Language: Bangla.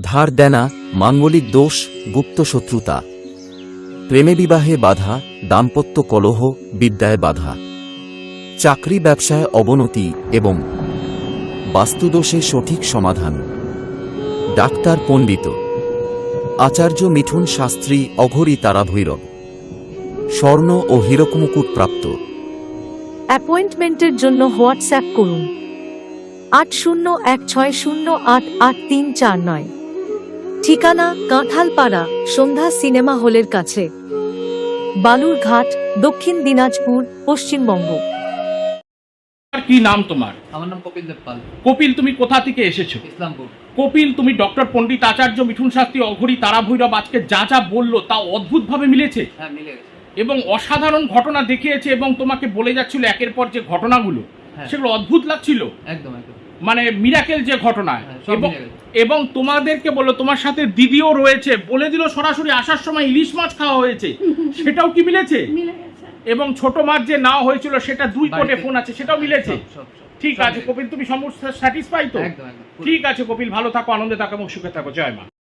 ধার দেনা মাঙ্গলিক দোষ, গুপ্ত শত্রুতা। প্রেমে বিবাহে বাধা, দাম্পত্য কলহ, বিদ্যায় বাধা। চাকরি ব্যবসায় অবনতি এবং বাস্তুদোষে সঠিক সমাধান। ডাক্তার পণ্ডিত। আচার্য মিঠুন শাস্ত্রী অঘরী তারা ভৈরব। স্বর্ণ ও হীরকমুকুট প্রাপ্ত। অ্যাপয়েন্টমেন্টের জন্য হোয়াটসঅ্যাপ করুন। আট শূন্য এক ছয় শূন্য আট আট তিন চার নয়। ঠিকানা কাঁঠালপাড়া সন্ধ্যা সিনেমা হলের কাছে। বালুরঘাট দক্ষিণ দিনাজপুর পশ্চিমবঙ্গ। কি নাম তোমার? আমার নাম কপিল দেব পাল কপিল তুমি কোথা থেকে এসেছ? ইসলামপুর। কপিল তুমি ডক্টর পণ্ডিত আচার্য মিঠুন শাস্ত্রী অঘরী তারা ভৈরব আজকে যা যা বলল তা অদ্ভুতভাবে মিলেছে? হ্যাঁ মিলে গেছে। এবং অসাধারণ ঘটনা দেখিয়েছে এবং তোমাকে বলে যাচ্ছিল একের পর যে ঘটনাগুলো। হ্যাঁ। সেগুলো অদ্ভুত লাগছিল? একদম একদম। মানে মিরাকেল যে ঘটনা। হ্যাঁ, এবং এবং তোমাদেরকে বলল তোমার সাথে দিদিও রয়েছে বলে দিল সরাসরি আসার সময় ইলিশ মাছ খাওয়া হয়েছে। সেটাও কি মিলেছে? এবং ছোট মাছ যে নাও হয়েছিল সেটা দুই কোটে ফোন আছে সেটাও মিলেছে। ঠিক আছে কপিল তুমি সমস্যা স্যাটিসফাই তো। ঠিক আছে কপিল ভালো থাকো আনন্দে থাকো এবং সুখে থাকো। জয় মা।